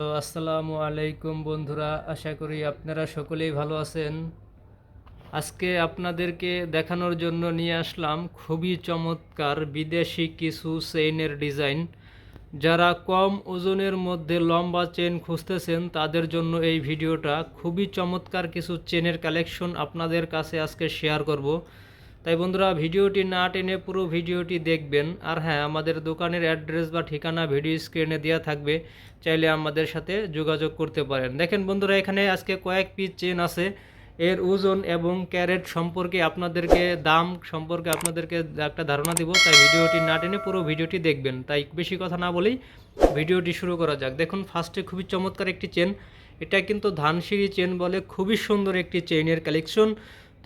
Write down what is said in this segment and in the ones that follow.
তো আসসালামু আলাইকুম বন্ধুরা, আশা করি আপনারা সকলেই ভালো আছেন। আজকে আপনাদেরকে দেখানোর জন্য নিয়ে আসলাম খুবই চমৎকার বিদেশি কিছু চেইনের ডিজাইন। যারা কম ওজনের মধ্যে লম্বা চেন খুঁজতেছেন, তাদের জন্য এই ভিডিওটা খুবই চমৎকার কিছু চেনের কালেকশন আপনাদের কাছে আজকে শেয়ার করব। তাই বন্ধুরা ভিডিওটি না টেনে পুরো ভিডিওটি দেখবেন। আর হ্যাঁ আমাদের দোকানের অ্যাড্রেস বা ঠিকানা ভিডিও স্ক্রিনে দেওয়া থাকবে। চাইলে আমাদের সাথে যোগাযোগ করতে পারেন। দেখেন বন্ধুরা, এখানে আজকে কয়েক পিস চেন আছে। এর ওজন এবং ক্যারেট সম্পর্কে আপনাদেরকে, দাম সম্পর্কে আপনাদেরকে একটা ধারণা দিব। তাই ভিডিওটি না টেনে পুরো ভিডিওটি দেখবেন। তাই বেশি কথা না বলেই ভিডিওটি শুরু করা যাক। দেখুন ফার্স্টে খুবই চমৎকার একটি চেন এটা কিন্তু ধানসিঁড়ি চেন বলে খুবই সুন্দর একটি চেইনের কালেকশন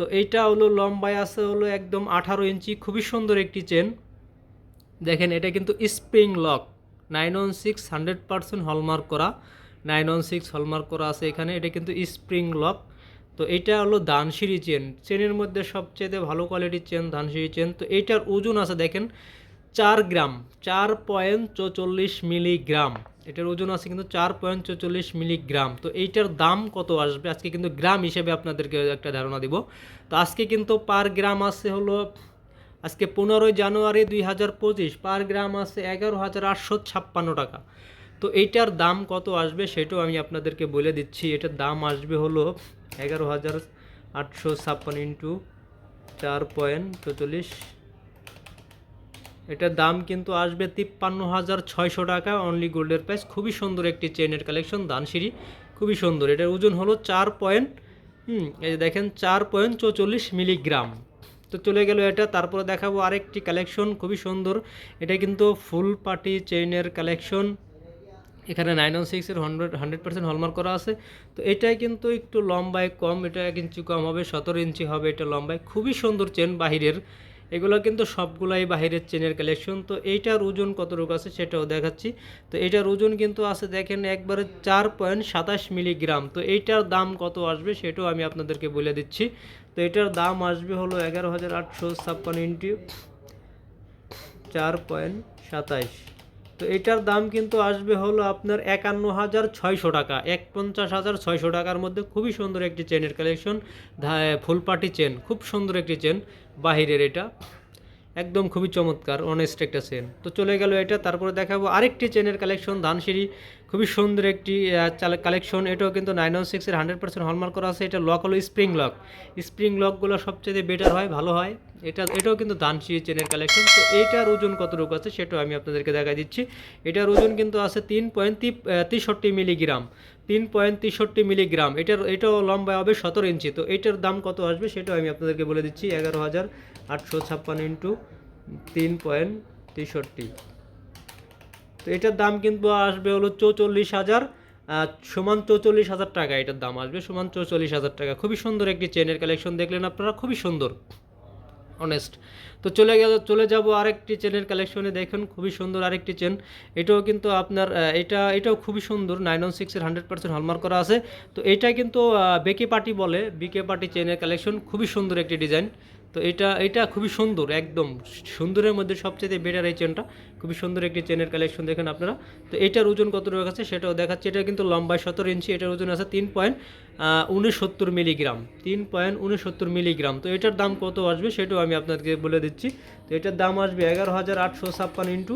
তো এইটা হলো লম্বায় আছে হলো একদম আঠারো ইঞ্চি, খুবই সুন্দর একটি চেন। দেখেন, এটা কিন্তু spring lock. Nine one six hundred percent hallmark করা। নাইন ওয়ান সিক্স হলমার্ক করা আছে এখানে, এটা কিন্তু স্প্রিং লক। তো এটা হলো ধানসিঁড়ি চেন। চেনের মধ্যে সবচেয়ে ভালো কোয়ালিটির চেন ধানসিঁড়ি চেন। তো এইটার ওজন আছে, দেখেন চার গ্রাম, চার পয়েন্ট চৌচল্লিশ মিলিগ্রাম। এটার ওজন আছে কিন্তু চার পয়েন্ট চৌচল্লিশ মিলিগ্রাম। তো এইটার দাম কত আসবে? আজকে কিন্তু গ্রাম হিসেবে আপনাদেরকে একটা ধারণা দিব। তো আজকে কিন্তু পার গ্রাম আছে হলো, আজকে পনেরোই জানুয়ারি দুই হাজার পঁচিশ, পার গ্রাম আছে এগারো হাজার আটশো ছাপ্পান্ন টাকা। তো এইটার দাম কত আসবে সেটাও আমি আপনাদেরকে বলে দিচ্ছি। এটার দাম আসবে হলো এগারো হাজার আটশো ছাপ্পান্ন ইন্টু চার পয়েন্ট চৌচল্লিশ এটার দাম কিন্তু আসবে তিপ্পান্ন হাজার ছয়শো টাকা। অনলি গোল্ডের প্রাইস খুবই সুন্দর একটি চেনের কালেকশন দানসিঁড়ি খুবই সুন্দর। এটার ওজন হলো চার পয়েন্ট হুম, এই দেখেন, চার পয়েন্ট চৌচল্লিশ মিলিগ্রাম তো চলে গেল এটা। তারপরে দেখাবো আরেকটি কালেকশন খুবই সুন্দর। এটা কিন্তু ফুল পার্টি চেইনের কালেকশন এখানে নাইন ওয়ান সিক্সের হান্ড্রেড হান্ড্রেড পার্সেন্ট হলমার্ক করা আছে। তো এটাই কিন্তু একটু লম্বায় কম, এটা এক ইঞ্চি কম হবে, সতেরো ইঞ্চি হবে, এটা লম্বায়। খুবই সুন্দর চেন বাহিরের। এগুলো কিন্তু সবগুলাই বাহিরের চেনের কালেকশন তো এইটার ওজন কতটুকু আছে সেটাও দেখাচ্ছি। তো এটার ওজন কিন্তু আছে দেখেন একবারে চার পয়েন্ট সাতাশ মিলিগ্রাম। তো এইটার দাম কত আসবে সেটাও আমি আপনাদেরকে বলে দিচ্ছি। তো এটার দাম আসবে হলো এগারো হাজার আটশো ছাপ্পান্ন ইন্টু চার পয়েন্ট সাতাইশ তো এটার দাম কিন্তু আসবে হলো আপনার একান্ন হাজার ছয়শো টাকা। এক পঞ্চাশ হাজার ছয়শো টাকার মধ্যে খুবই সুন্দর একটি চেনের কালেকশন ফুলপাটি চেন, খুব সুন্দর একটি চেন। বাহিরের এটা। একদম খুবই চমৎকার অনেস্ট একটা চেন তো চলে গেল এটা, তারপরে দেখাবো আরেকটি চেনের কালেকশন ধানসিঁড়ি খুবই সুন্দর একটি কালেকশন এটাও কিন্তু নাইন ওয়ান সিক্সের হান্ড্রেড পার্সেন্ট হলমার্ক করা আছে। এটা লক হলো স্প্রিং লক স্প্রিং লকগুলো সবচেয়ে বেটার হয়, ভালো হয়। এটা, এটাও কিন্তু ধানসিঁড়ি চেনের কালেকশন তো এইটার ওজন কতটুকু আছে সেটাও আমি আপনাদেরকে দেখা দিচ্ছি। এটার ওজন কিন্তু আছে তিন পয়েন্ট তেষট্টি মিলিগ্রাম তিন পয়েন্ট তেষট্টি মিলিগ্রাম এটার, এটাও লম্বা হবে সতেরো ইঞ্চি। তো এটার দাম কত আসবে সেটাও আমি আপনাদেরকে বলে দিচ্ছি, এগারো হাজার আটশো ছাপ্পান্ন ইন্টু তিন পয়েন্ট তেষট্টি। তো এটার দাম কিন্তু আসবে হলো চৌচল্লিশ হাজার সমান চৌচল্লিশ হাজার টাকা এটার দাম আসবে, সমান চৌচল্লিশ হাজার টাকা। খুবই সুন্দর একটি চেনের কালেকশন দেখলেন আপনারা, খুবই সুন্দর অনেস্ট তো চলে গেল, চলে যাব আরেকটি চেনের কালেকশনে, দেখুন, খুবই সুন্দর আরেকটি চেন। এটাও কিন্তু আপনার এটা, এটাও খুবই সুন্দর নাইন ওয়ান সিক্সের হান্ড্রেড পার্সেন্ট হলমার্ক করা আছে। তো এটা কিন্তু বেকে পার্টি বলে, বিকে পার্টি চেনের কালেকশন, খুবই সুন্দর একটি ডিজাইন। তো এটা এটা খুবই সুন্দর, একদম সুন্দরের মধ্যে সবচেয়ে বেটার এই চেনটা খুবই সুন্দর একটি চেনের কালেকশন দেখেন আপনারা। তো এটার ওজন কত টাকা আছে সেটাও দেখাচ্ছে। এটা কিন্তু লম্বায় সতেরো ইঞ্চি এটার ওজন আছে তিন পয়েন্ট উনসত্তর মিলিগ্রাম তিন পয়েন্ট উনসত্তর মিলিগ্রাম তো এটার দাম কত আসবে সেটাও আমি আপনাদেরকে বলে দিচ্ছি। তো এটার দাম আসবে এগারো হাজার আটশো ছাপ্পান্ন ইন্টু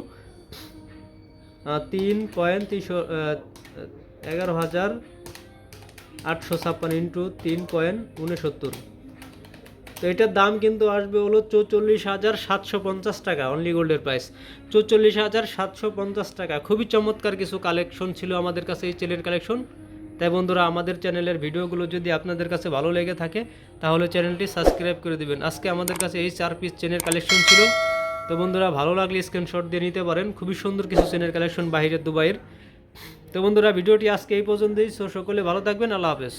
তিন পয়েন্ট তিনশো এগারো হাজার আটশো ছাপ্পান্ন ইন্টু তিন পয়েন্ট উনসত্তর। তো এটার দাম কিন্তু আসবে হলো চৌচল্লিশ হাজার সাতশো পঞ্চাশ টাকা অনলি গোল্ডের প্রাইস চৌচল্লিশ হাজার সাতশো পঞ্চাশ টাকা। খুবই চমৎকার কিছু কালেকশন ছিল আমাদের কাছে, এই চ্যানেলের কালেকশন তাই বন্ধুরা, আমাদের চ্যানেলের ভিডিওগুলো যদি আপনাদের কাছে ভালো লেগে থাকে, তাহলে চ্যানেলটি সাবস্ক্রাইব করে দিবেন। আজকে আমাদের কাছে এই চার পিস চেনের কালেকশন ছিল। তো বন্ধুরা, ভালো লাগলে স্ক্রিনশট দিয়ে নিতে পারেন। খুবই সুন্দর কিছু চেনের কালেকশন বাহিরের দুবাইয়ের। তো বন্ধুরা, ভিডিওটি আজকে এই পর্যন্তই। সো সকলে ভালো থাকবেন। আল্লাহ হাফেজ।